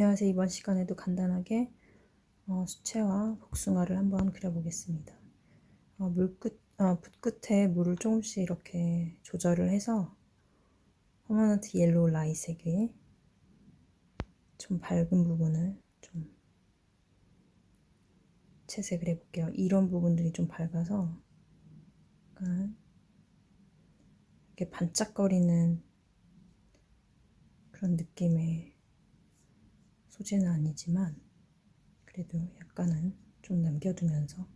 안녕하세요. 이번 시간에도 간단하게 어, 수채화 복숭아를 한번 그려보겠습니다. 어, 물끝, 어, 붓 끝에 물을 조금씩 이렇게 조절을 해서 퍼머넌트 옐로우 라이색의 좀 밝은 부분을 좀 채색을 해볼게요. 이런 부분들이 좀 밝아서 약간 이렇게 반짝거리는 그런 느낌의 소재는 아니지만 그래도 약간은 좀 남겨두면서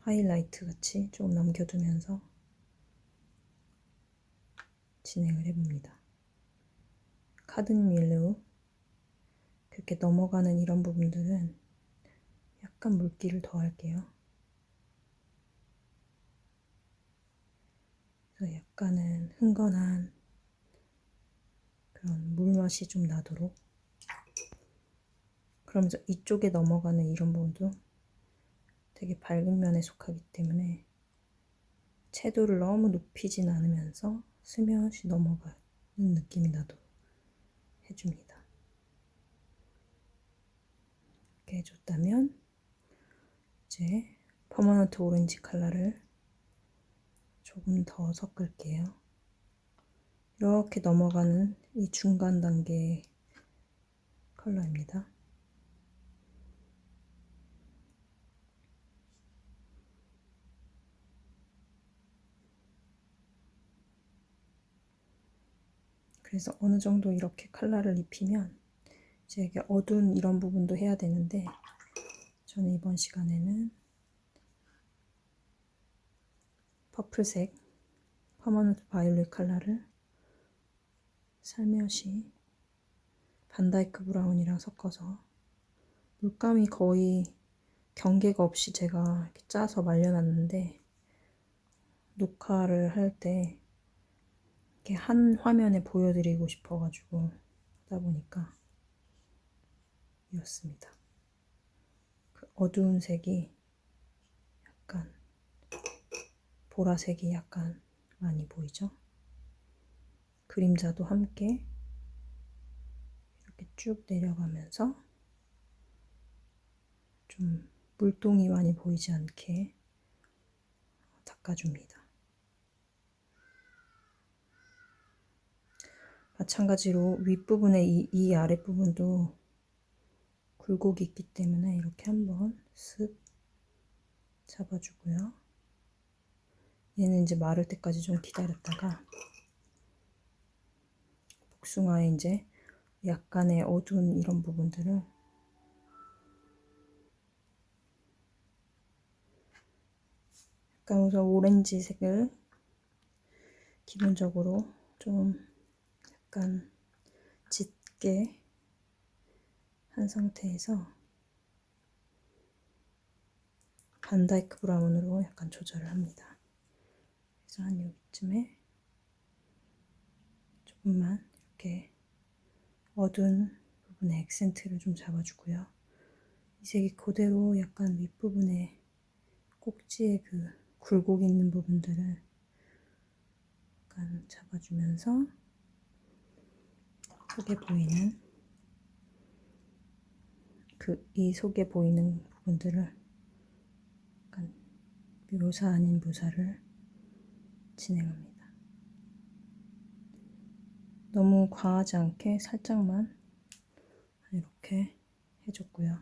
하이라이트 같이 좀 남겨두면서 진행을 해봅니다. 옐로우 그렇게 넘어가는 이런 부분들은 약간 물기를 더할게요. 그래서 약간은 흥건한 그런 물맛이 좀 나도록 그러면서 이쪽에 넘어가는 이런 부분도 되게 밝은 면에 속하기 때문에 채도를 너무 높이진 않으면서 스며시 넘어가는 느낌이 나도록 해줍니다. 이렇게 해줬다면 이제 퍼머넌트 오렌지 컬러를 조금 더 섞을게요. 이렇게 넘어가는 이 중간 단계 컬러입니다. 그래서 어느 정도 이렇게 컬러를 입히면 이제 이게 어두운 이런 부분도 해야 되는데 저는 이번 시간에는 퍼플색 퍼머넌트 바이올렛 컬러를 살며시 반다이크 브라운이랑 섞어서 물감이 거의 경계가 없이 제가 이렇게 짜서 말려놨는데 녹화를 할 때 이렇게 한 화면에 보여드리고 싶어가지고 하다 보니까 이었습니다. 그 어두운 색이 약간 보라색이 약간 많이 보이죠? 그림자도 함께 이렇게 쭉 내려가면서 좀 물동이 많이 보이지 않게 닦아줍니다. 마찬가지로 윗부분에 이, 이 아랫부분도 굴곡이 있기 때문에 이렇게 한번 쓱 잡아주고요. 얘는 이제 마를 때까지 좀 기다렸다가 복숭아의 이제 약간의 어두운 이런 부분들을 약간 우선 오렌지색을 기본적으로 좀 약간 짙게 한 상태에서 반다이크 브라운으로 약간 조절을 합니다. 그래서 한 여기쯤에 조금만 이렇게 어두운 부분에 액센트를 좀 잡아주고요. 이 색이 그대로 약간 윗부분에 꼭지에 그 굴곡 있는 부분들을 약간 잡아주면서 속에 보이는 그 이 속에 보이는 부분들을 약간 묘사 아닌 묘사를 진행합니다. 너무 과하지 않게 살짝만 이렇게 해줬고요.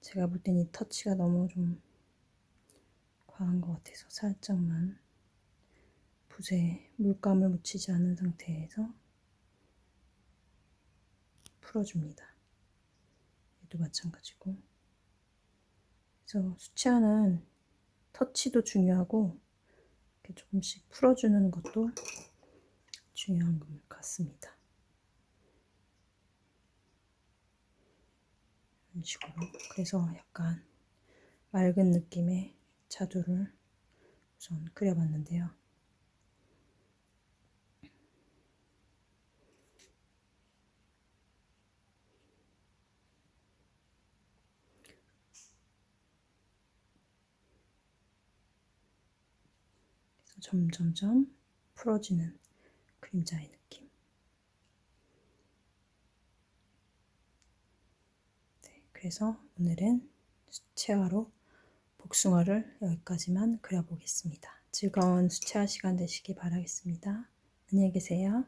제가 볼 땐 이 터치가 너무 좀 과한 것 같아서 살짝만 붓에 물감을 묻히지 않은 상태에서 풀어줍니다. 얘도 마찬가지고. 그래서 수채화는 터치도 중요하고 이렇게 조금씩 풀어주는 것도 중요한 것 같습니다. 이런 식으로 그래서 약간 맑은 느낌의 자두를 우선 그려봤는데요. 점점점 풀어지는 그림자의 느낌. 네, 그래서 오늘은 수채화로 복숭아를 여기까지만 그려보겠습니다. 즐거운 수채화 시간 되시기 바라겠습니다. 안녕히 계세요.